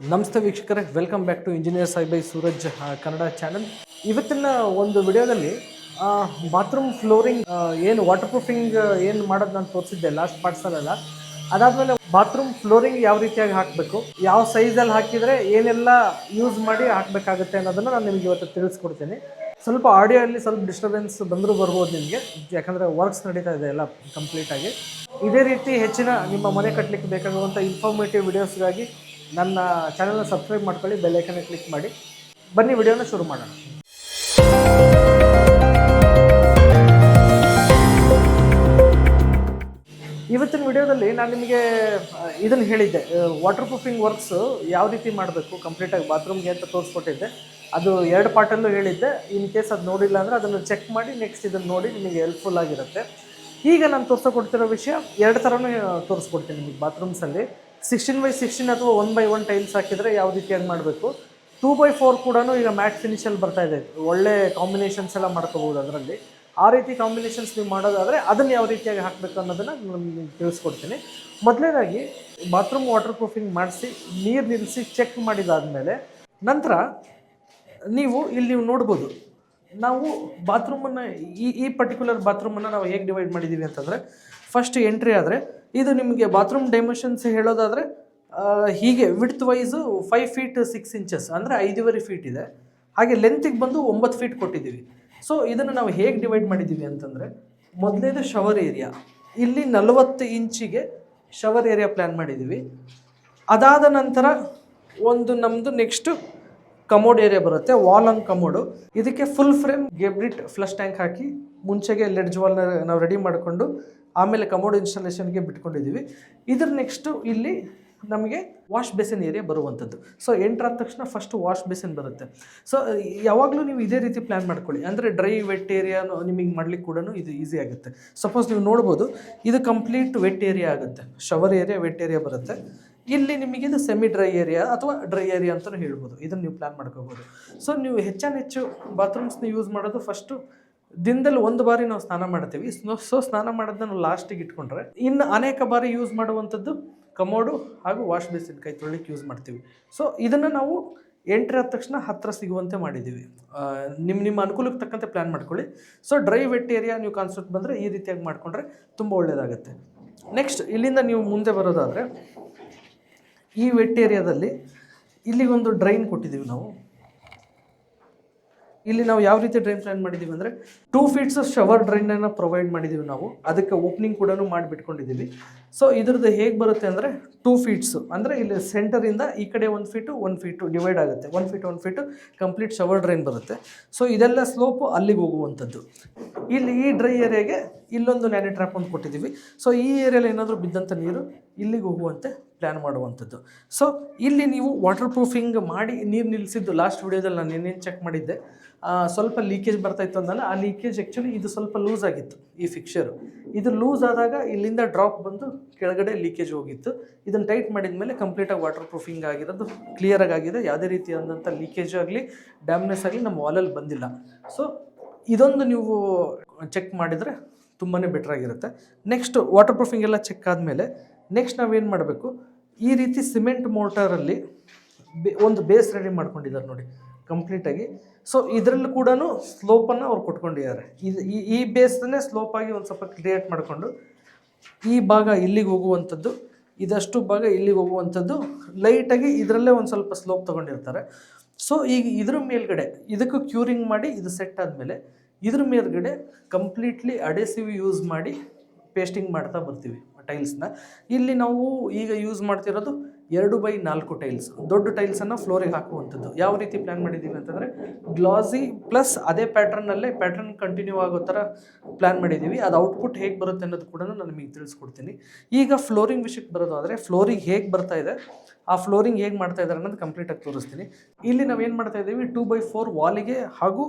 ನಮಸ್ತೆ ವೀಕ್ಷಕರೇ welcome back to engineer Sai by Suraj Kannada channel ಇವತ್ತಿನ ಒಂದು ವಿಡಿಯೋದಲ್ಲಿ ಬಾತ್ರೂಮ್ ಫ್ಲೋರಿಂಗ್ ಏನು ವಾಟರ್ ಪ್ರೂಫಿಂಗ್ ಏನು ಮಾಡೋದು ನಾನು ತೋರಿಸಿದ್ದೆ ಲಾಸ್ಟ್ ಪಾರ್ಟ್ಸಲ್ಲೆಲ್ಲ ಅದಾದಮೇಲೆ ಬಾತ್ರೂಮ್ ಫ್ಲೋರಿಂಗ್ ಯಾವ ರೀತಿಯಾಗಿ ಹಾಕಬೇಕು, ಯಾವ ಸೈಜಲ್ಲಿ ಹಾಕಿದರೆ ಏನೆಲ್ಲ ಯೂಸ್ ಮಾಡಿ ಹಾಕಬೇಕಾಗುತ್ತೆ ಅನ್ನೋದನ್ನು ನಾನು ನಿಮಗೆ ಇವತ್ತು ತಿಳಿಸ್ಕೊಡ್ತೀನಿ. ಸ್ವಲ್ಪ ಆಡಿಯೋ ಅಲ್ಲಿ ಸ್ವಲ್ಪ ಡಿಸ್ಟರ್ಬೆನ್ಸ್ ಬಂದರೂ ಬರ್ಬೋದು ನಿಮಗೆ, ಯಾಕಂದರೆ ವರ್ಕ್ಸ್ ನಡೀತಾ ಇದೆ ಎಲ್ಲ ಕಂಪ್ಲೀಟಾಗಿ ಇದೇ ರೀತಿ ಹೆಚ್ಚಿನ ನಿಮ್ಮ ಮನೆ ಕಟ್ಟಲಿಕ್ಕೆ ಬೇಕಾಗುವಂಥ ಇನ್ಫಾರ್ಮೇಟಿವ್ ವಿಡಿಯೋಸ್ಗಾಗಿ ನನ್ನ ಚಾನಲ್ನ ಸಬ್ಸ್ಕ್ರೈಬ್ ಮಾಡ್ಕೊಳ್ಳಿ ಬೆಲ್ಲೈಕನ್ನ ಕ್ಲಿಕ್ ಮಾಡಿ. ಬನ್ನಿ ವಿಡಿಯೋನ ಶುರು ಮಾಡೋಣ. ಇವತ್ತಿನ ವಿಡಿಯೋದಲ್ಲಿ ನಾನು ನಿಮಗೆ ಇದನ್ನು ಹೇಳಿದ್ದೆ. ವಾಟರ್ ಪ್ರೂಫಿಂಗ್ ವರ್ಕ್ಸು ಯಾವ ರೀತಿ ಮಾಡಬೇಕು ಕಂಪ್ಲೀಟಾಗಿ ಬಾತ್ರೂಮ್ಗೆ ಅಂತ ತೋರಿಸ್ಕೊಟ್ಟಿದ್ದೆ. ಅದು ಎರಡು ಪಾರ್ಟಲ್ಲೂ ಹೇಳಿದ್ದೆ. ಇನ್ ಕೇಸ್ ಅದು ನೋಡಿಲ್ಲ ಅಂದರೆ ಅದನ್ನು ಚೆಕ್ ಮಾಡಿ ನೆಕ್ಸ್ಟ್ ಇದನ್ನು ನೋಡಿ ನಿಮಗೆ ಹೆಲ್ಪ್ಫುಲ್ ಆಗಿರುತ್ತೆ. ಈಗ ನಾನು ತೋರಿಸ್ಕೊಡ್ತಿರೋ ವಿಷಯ, ಎರಡು ಥರನೂ ತೋರಿಸ್ಕೊಡ್ತೀನಿ ನಿಮಗೆ ಬಾತ್ರೂಮ್ಸಲ್ಲಿ ಸಿಕ್ಸ್ಟೀನ್ ಬೈ ಸಿಕ್ಸ್ಟೀನ್ ಅಥವಾ ಒನ್ ಬೈ ಒನ್ ಟೈಲ್ಸ್ ಹಾಕಿದರೆ ಯಾವ ರೀತಿಯಾಗಿ ಮಾಡಬೇಕು? ಟೂ ಬೈ ಫೋರ್ ಕೂಡ ಈಗ ಮ್ಯಾಟ್ ಫಿನಿಷಲ್ಲಿ ಬರ್ತಾ ಇದೆ. ಒಳ್ಳೆ ಕಾಂಬಿನೇಷನ್ಸ್ ಎಲ್ಲ ಮಾಡ್ಕೋಬೋದು ಅದರಲ್ಲಿ. ಆ ರೀತಿ ಕಾಂಬಿನೇಷನ್ಸ್ ನೀವು ಮಾಡೋದಾದರೆ ಅದನ್ನು ಯಾವ ರೀತಿಯಾಗಿ ಹಾಕಬೇಕು ಅನ್ನೋದನ್ನು ನಾನು ತಿಳಿಸ್ಕೊಡ್ತೀನಿ. ಮೊದಲನೇದಾಗಿ ಬಾತ್ರೂಮ್ ವಾಟರ್ ಪ್ರೂಫಿಂಗ್ ಮಾಡಿಸಿ, ನೀರು ನಿಲ್ಲಿಸಿ ಚೆಕ್ ಮಾಡಿದಾದಮೇಲೆ ನಂತರ ನೀವು ಇಲ್ಲಿ ನೀವು ನೋಡ್ಬೋದು, ನಾವು ಬಾತ್ರೂಮನ್ನು ಈ ಈ ಪರ್ಟಿಕ್ಯುಲರ್ ಬಾತ್ರೂಮನ್ನು ನಾವು ಹೇಗೆ ಡಿವೈಡ್ ಮಾಡಿದ್ದೀವಿ ಅಂತಂದರೆ ಫಸ್ಟ್ ಎಂಟ್ರಿ ಆದರೆ, ಇದು ನಿಮಗೆ ಬಾತ್ರೂಮ್ ಡೈಮೆನ್ಷನ್ಸ್ ಹೇಳೋದಾದರೆ ಹೀಗೆ widthwise five feet six inches ಅಂದರೆ ಐದೂವರೆ ಫೀಟ್ ಇದೆ. ಹಾಗೆ ಲೆಂತಿಗೆ ಬಂದು ಒಂಬತ್ತು ಫೀಟ್ ಕೊಟ್ಟಿದ್ದೀವಿ. ಸೊ ಇದನ್ನು ನಾವು ಹೇಗೆ ಡಿವೈಡ್ ಮಾಡಿದ್ದೀವಿ ಅಂತಂದರೆ, ಮೊದಲೇದು ಶವರ್ ಏರಿಯಾ ಇಲ್ಲಿ ನಲವತ್ತು ಇಂಚಿಗೆ ಶವರ್ ಏರಿಯಾ ಪ್ಲ್ಯಾನ್ ಮಾಡಿದ್ದೀವಿ. ಅದಾದ ನಂತರ ಒಂದು ನಮ್ಮದು ನೆಕ್ಸ್ಟು ಕಮೋಡ್ ಏರಿಯಾ ಬರುತ್ತೆ ವಾಲ್ ಆನ್ ಕಮೋಡು ಇದಕ್ಕೆ full frame Geberit flush tank ಹಾಕಿ, ಮುಂಚೆಗೆ ಲೆಡ್ಜ್ ವಾಲ್ನ ನಾವು ರೆಡಿ ಮಾಡಿಕೊಂಡು ಆಮೇಲೆ ಕಮೋಡ್ ಇನ್ಸ್ಟಾಲೇಷನ್ಗೆ ಬಿಟ್ಕೊಂಡಿದ್ದೀವಿ. ಇದ್ರ ನೆಕ್ಸ್ಟು ಇಲ್ಲಿ ನಮಗೆ ವಾಶ್ ಬೇಸಿನ್ ಏರಿಯಾ ಬರುವಂಥದ್ದು ಸೊ ಎಂಟ್ರಾದ ತಕ್ಷಣ ಫಸ್ಟ್ ವಾಶ್ ಬೇಸಿನ್ ಬರುತ್ತೆ. ಸೊ ಯಾವಾಗಲೂ ನೀವು ಇದೇ ರೀತಿ ಪ್ಲ್ಯಾನ್ ಮಾಡ್ಕೊಳ್ಳಿ. ಅಂದರೆ ಡ್ರೈ ವೆಟ್ ಏರಿಯಾ ನಿಮಗೆ ಮಾಡ್ಲಿಕ್ಕೆ ಕೂಡ ಇದು ಈಸಿ ಆಗುತ್ತೆ. ಸಪೋಸ್ ನೀವು ನೋಡ್ಬೋದು, ಇದು ಕಂಪ್ಲೀಟ್ ವೆಟ್ ಏರಿಯಾ ಆಗುತ್ತೆ. ಶವರ್ ಏರಿಯಾ ವೆಟ್ ಏರಿಯಾ ಬರುತ್ತೆ. ಇಲ್ಲಿ ನಿಮಗೆ ಇದು ಸೆಮಿ ಡ್ರೈ ಏರಿಯಾ ಅಥವಾ ಡ್ರೈ ಏರಿಯಾ ಅಂತಲೂ ಹೇಳ್ಬೋದು. ಇದನ್ನು ನೀವು ಪ್ಲ್ಯಾನ್ ಮಾಡ್ಕೋಬೋದು. ಸೊ ನೀವು ಹೆಚ್ಚಾನೆಚ್ಚು ಬಾತ್ರೂಮ್ಸ್ನ ಯೂಸ್ ಮಾಡೋದು ಫಸ್ಟು ದಿನದಲ್ಲಿ ಒಂದು ಬಾರಿ ನಾವು ಸ್ನಾನ ಮಾಡ್ತೀವಿ. ಸೊ ಸ್ನಾನ ಮಾಡೋದನ್ನ ನಾವು ಲಾಸ್ಟಿಗೆ ಇಟ್ಕೊಂಡ್ರೆ ಇನ್ನು ಅನೇಕ ಬಾರಿ ಯೂಸ್ ಮಾಡುವಂಥದ್ದು ಕಮೋಡು ಹಾಗೂ ವಾಶ್ ಬೇಸಿನ್ ಕೈ ತೊಳಿಲಿಕ್ಕೆ ಯೂಸ್ ಮಾಡ್ತೀವಿ. ಸೊ ಇದನ್ನು ನಾವು ಎಂಟ್ರಿ ಆದ ತಕ್ಷಣ ಹತ್ತಿರ ಸಿಗುವಂತೆ ಮಾಡಿದ್ದೀವಿ. ನಿಮ್ಮ ನಿಮ್ಮ ಅನುಕೂಲಕ್ಕೆ ತಕ್ಕಂತೆ ಪ್ಲ್ಯಾನ್ ಮಾಡ್ಕೊಳ್ಳಿ. ಸೊ ಡ್ರೈ ವೆಟ್ ಏರಿಯಾ ನೀವು ಕಾನ್ಸೆಪ್ಟ್ ಬಂದರೆ ಈ ರೀತಿಯಾಗಿ ಮಾಡಿಕೊಂಡ್ರೆ ತುಂಬ ಒಳ್ಳೆಯದಾಗುತ್ತೆ ನೆಕ್ಸ್ಟ್ ಇಲ್ಲಿಂದ ನೀವು ಮುಂದೆ ಬರೋದಾದರೆ ಈ ವೆಟ್ ಏರಿಯಾದಲ್ಲಿ ಇಲ್ಲಿಗೊಂದು ಡ್ರೈನ್ ಕೊಟ್ಟಿದ್ದೀವಿ ನಾವು. ಇಲ್ಲಿ ನಾವು ಯಾವ ರೀತಿ ಡ್ರೈನ್ ಪ್ಲಾನ್ ಮಾಡಿದ್ದೀವಿ ಅಂದರೆ ಟೂ ಫೀಟ್ಸ್ ಶವರ್ ಡ್ರೈನನ್ನು ಪ್ರೊವೈಡ್ ಮಾಡಿದ್ದೀವಿ ನಾವು. ಅದಕ್ಕೆ ಓಪನಿಂಗ್ ಕೂಡ ಮಾಡಿಬಿಟ್ಕೊಂಡಿದ್ದೀವಿ ಸೊ ಇದ್ರದ್ದು ಹೇಗೆ ಬರುತ್ತೆ ಅಂದರೆ ಟೂ ಫೀಟ್ಸು ಅಂದರೆ ಇಲ್ಲಿ ಸೆಂಟರಿಂದ ಈ ಕಡೆ ಒಂದು ಫೀಟು ಒಂದು ಫೀಟು ಡಿವೈಡ್ ಆಗುತ್ತೆ. One feet one feet complete shower drain ಬರುತ್ತೆ. ಸೊ ಇದೆಲ್ಲ ಸ್ಲೋಪು ಅಲ್ಲಿಗೆ ಹೋಗುವಂಥದ್ದು. ಇಲ್ಲಿ ಈ ಡ್ರೈ ಏರಿಯಾಗೆ ಇಲ್ಲೊಂದು ನ್ಯಾನಿ ಟ್ರ್ಯಾಪ್ ಒಂದು ಕೊಟ್ಟಿದ್ದೀವಿ ಸೊ ಈ ಏರಿಯಲ್ಲಿ ಏನಾದರೂ ಬಿದ್ದಂಥ ನೀರು ಇಲ್ಲಿಗೆ ಹೋಗುವಂತೆ ಪ್ಲ್ಯಾನ್ ಮಾಡುವಂಥದ್ದು. ಸೊ ಇಲ್ಲಿ ನೀವು ವಾಟರ್ ಪ್ರೂಫಿಂಗ್ ಮಾಡಿ ನೀರು ನಿಲ್ಲಿಸಿದ್ದು ಲಾಸ್ಟ್ ವಿಡಿಯೋದಲ್ಲಿ ನಾನು ಏನೇನು ಚೆಕ್ ಮಾಡಿದ್ದೆ ಸ್ವಲ್ಪ ಲೀಕೇಜ್ ಬರ್ತಾ ಇತ್ತು ಅಂದಲ್ಲ, ಆ ಲೀಕೇಜ್ ಆ್ಯಕ್ಚುಲಿ ಇದು ಸ್ವಲ್ಪ ಲೂಸ್ ಆಗಿತ್ತು ಈ ಫಿಕ್ಷರು ಇದು ಲೂಸ್ ಆದಾಗ ಇಲ್ಲಿಂದ ಡ್ರಾಪ್ ಬಂದು ಕೆಳಗಡೆ ಲೀಕೇಜ್ ಹೋಗಿತ್ತು. ಇದನ್ನು ಟೈಟ್ ಮಾಡಿದ ಮೇಲೆ ಕಂಪ್ಲೀಟಾಗಿ ವಾಟರ್ ಪ್ರೂಫಿಂಗ್ ಆಗಿರೋದು ಕ್ಲಿಯರಾಗಿ ಆಗಿದೆ ಯಾವುದೇ ರೀತಿಯಾದಂಥ ಲೀಕೇಜ್ ಆಗಲಿ ಡ್ಯಾಮ್ನೆಸ್ ಆಗಲಿ ನಮ್ಮ ವಾಲಲ್ಲಿ ಬಂದಿಲ್ಲ. ಸೊ ಇದೊಂದು ನೀವು ಚೆಕ್ ಮಾಡಿದರೆ ತುಂಬಾ ಬೆಟರ್ ಆಗಿರುತ್ತೆ. ನೆಕ್ಸ್ಟ್ ವಾಟರ್ ಪ್ರೂಫಿಂಗ್ ಎಲ್ಲ ಚೆಕ್ ಆದಮೇಲೆ ನೆಕ್ಸ್ಟ್ ನಾವೇನು ಮಾಡಬೇಕು? ಈ ರೀತಿ ಸಿಮೆಂಟ್ ಮೋಟರಲ್ಲಿ ಬೇ ಒಂದು ಬೇಸ್ ರೆಡಿ ಮಾಡ್ಕೊಂಡಿದ್ದಾರೆ ನೋಡಿ. ಕಂಪ್ಲೀಟಾಗಿ ಸೊ ಇದರಲ್ಲೂ ಕೂಡ ಸ್ಲೋಪನ್ನು ಅವ್ರು ಕೊಟ್ಕೊಂಡಿದ್ದಾರೆ. ಇದು ಈ ಈ ಬೇಸ್ನೇ ಸ್ಲೋಪಾಗಿ ಒಂದು ಸ್ವಲ್ಪ ಕ್ರಿಯೇಟ್ ಮಾಡಿಕೊಂಡು ಈ ಭಾಗ ಇಲ್ಲಿಗೆ ಹೋಗುವಂಥದ್ದು, ಇದಷ್ಟು ಭಾಗ ಇಲ್ಲಿಗೆ ಹೋಗುವಂಥದ್ದು ಲೈಟಾಗಿ ಇದರಲ್ಲೇ ಒಂದು ಸ್ವಲ್ಪ ಸ್ಲೋಪ್ ತೊಗೊಂಡಿರ್ತಾರೆ. ಸೊ ಈಗ ಇದ್ರ ಮೇಲ್ಗಡೆ, ಇದಕ್ಕೂ ಕ್ಯೂರಿಂಗ್ ಮಾಡಿ ಇದು ಸೆಟ್ ಆದಮೇಲೆ ಇದ್ರ ಮೇಲ್ಗಡೆ ಕಂಪ್ಲೀಟ್ಲಿ ಅಡೆಸಿವ್ ಯೂಸ್ ಮಾಡಿ ಪೇಸ್ಟಿಂಗ್ ಮಾಡ್ತಾ ಬರ್ತೀವಿ ಟೈಲ್ಸ್ನ ಇಲ್ಲಿ ನಾವು ಈಗ ಯೂಸ್ ಮಾಡ್ತಿರೋದು ಎರಡು ಬೈ ನಾಲ್ಕು ಟೈಲ್ಸ್, ದೊಡ್ಡ ಟೈಲ್ಸನ್ನು ಫ್ಲೋರಿಗೆ ಹಾಕುವಂಥದ್ದು. ಯಾವ ರೀತಿ ಪ್ಲ್ಯಾನ್ ಮಾಡಿದ್ದೀವಿ ಅಂತಂದರೆ ಗ್ಲಾಸಿ ಪ್ಲಸ್ ಅದೇ ಪ್ಯಾಟ್ರನ್ನಲ್ಲೇ ಪ್ಯಾಟ್ರನ್ ಕಂಟಿನ್ಯೂ ಆಗೋ ಥರ ಪ್ಲ್ಯಾನ್ ಮಾಡಿದ್ದೀವಿ. ಅದು ಔಟ್ಪುಟ್ ಹೇಗೆ ಬರುತ್ತೆ ಅನ್ನೋದು ಕೂಡ ನಾನು ನಿಮಗೆ ತಿಳಿಸ್ಕೊಡ್ತೀನಿ. ಈಗ ಫ್ಲೋರಿಂಗ್ ವಿಷಯಕ್ಕೆ ಬರೋದು ಆದರೆ ಫ್ಲೋರಿಂಗ್ ಹೇಗೆ ಬರ್ತಾ ಇದೆ, ಆ ಫ್ಲೋರಿಂಗ್ ಹೇಗೆ ಮಾಡ್ತಾ ಇದ್ದಾರೆ ಅನ್ನೋದು ಕಂಪ್ಲೀಟಾಗಿ ತೋರಿಸ್ತೀನಿ. ಇಲ್ಲಿ ನಾವು ಏನು ಮಾಡ್ತಾ ಇದ್ದೀವಿ ಟೂ ಬೈ ಫೋರ್ ವಾಲಿಗೆ ಹಾಗೂ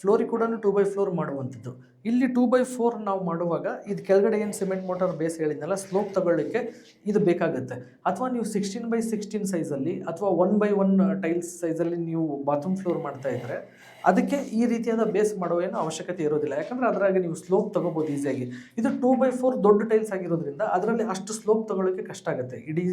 ಫ್ಲೋರಿಗೆ ಕೂಡ ಟೂ ಬೈ ಫ್ಲೋರ್ ಮಾಡುವಂಥದ್ದು. ಇಲ್ಲಿ ಟೂ ಬೈ ಫೋರ್ ನಾವು ಮಾಡುವಾಗ ಇದು ಕೆಳಗಡೆ ಏನು ಸಿಮೆಂಟ್ ಮೋಟರ್ ಬೇಸ್ ಹೇಳಿದ್ನಲ್ಲ ಸ್ಲೋಪ್ ತಗೊಳ್ಳಿಕ್ಕೆ ಇದು ಬೇಕಾಗುತ್ತೆ. ಅಥವಾ ನೀವು ಸಿಕ್ಸ್ಟೀನ್ ಬೈ ಸಿಕ್ಸ್ಟೀನ್ ಸೈಜಲ್ಲಿ ಅಥವಾ ಒನ್ ಬೈ ಒನ್ ಟೈಲ್ಸ್ ಸೈಜಲ್ಲಿ ನೀವು ಬಾತ್ರೂಮ್ ಫ್ಲೋರ್ ಮಾಡ್ತಾ ಇದ್ದರೆ ಅದಕ್ಕೆ ಈ ರೀತಿಯಾದ ಬೇಸ್ ಮಾಡುವ ಏನು ಅವಶ್ಯಕತೆ ಇರೋದಿಲ್ಲ. ಯಾಕಂದರೆ ಅದರಾಗ ನೀವು ಸ್ಲೋಪ್ ತೊಗೋಬೋದು ಈಸಿಯಾಗಿ ಇದು ಟೂ ಬೈ ಫೋರ್ ದೊಡ್ಡ ಟೈಲ್ಸ್ ಆಗಿರೋದ್ರಿಂದ ಅದರಲ್ಲಿ ಅಷ್ಟು ಸ್ಲೋಪ್ ತೊಗೊಳಕ್ಕೆ ಕಷ್ಟ ಆಗುತ್ತೆ. ಇಡೀ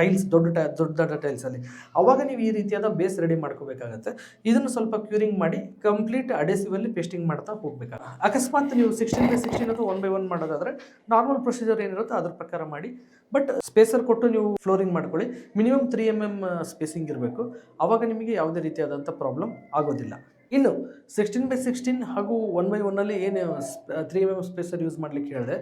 ಟೈಲ್ಸ್ ದೊಡ್ಡ ಟೈ ದೊಡ್ಡ ದೊಡ್ಡ ಟೈಲ್ಸಲ್ಲಿ ಅವಾಗ ನೀವು ಈ ರೀತಿಯಾದ ಬೇಸ್ ರೆಡಿ ಮಾಡ್ಕೋಬೇಕಾಗತ್ತೆ. ಇದನ್ನು ಸ್ವಲ್ಪ ಕ್ಯೂರಿಂಗ್ ಮಾಡಿ ಕಂಪ್ಲೀಟ್ ಅಡೆಸಿವಲ್ಲಿ ಪೇಸ್ಟಿಂಗ್ ಮಾಡ್ತಾ ಹೋಗ್ಬೇಕಾಗ ಅಕಸ್ಮಾತ್ ನೀವು ಸಿಕ್ಸ್ಟೀನ್ ಬೈ ಸಿಕ್ಸ್ಟೀನ್ ಅಥವಾ ಒನ್ ಬೈ ಒನ್ ಮಾಡೋದಾದ್ರೆ ನಾರ್ಮಲ್ ಪ್ರೊಸೀಜರ್ ಏನಿರುತ್ತೋ ಅದ್ರ ಪ್ರಕಾರ ಮಾಡಿ. ಬಟ್ ಸ್ಪೇಸರ್ ಕೊಟ್ಟು ನೀವು ಫ್ಲೋರಿಂಗ್ ಮಾಡ್ಕೊಳ್ಳಿ. Minimum three M M spacing ಇರಬೇಕು. ಅವಾಗ ನಿಮಗೆ ಯಾವುದೇ ರೀತಿಯಾದಂಥ ಪ್ರಾಬ್ಲಮ್ ಆಗೋದಿಲ್ಲ. ಇನ್ನು ಸಿಕ್ಸ್ಟೀನ್ ಬೈ ಸಿಕ್ಸ್ಟೀನ್ ಹಾಗೂ ಒನ್ ಬೈ ಒನ್ನಲ್ಲಿ ಏನು three M M spacer use ಮಾಡಲಿಕ್ಕೆ ಹೇಳಿದೆ,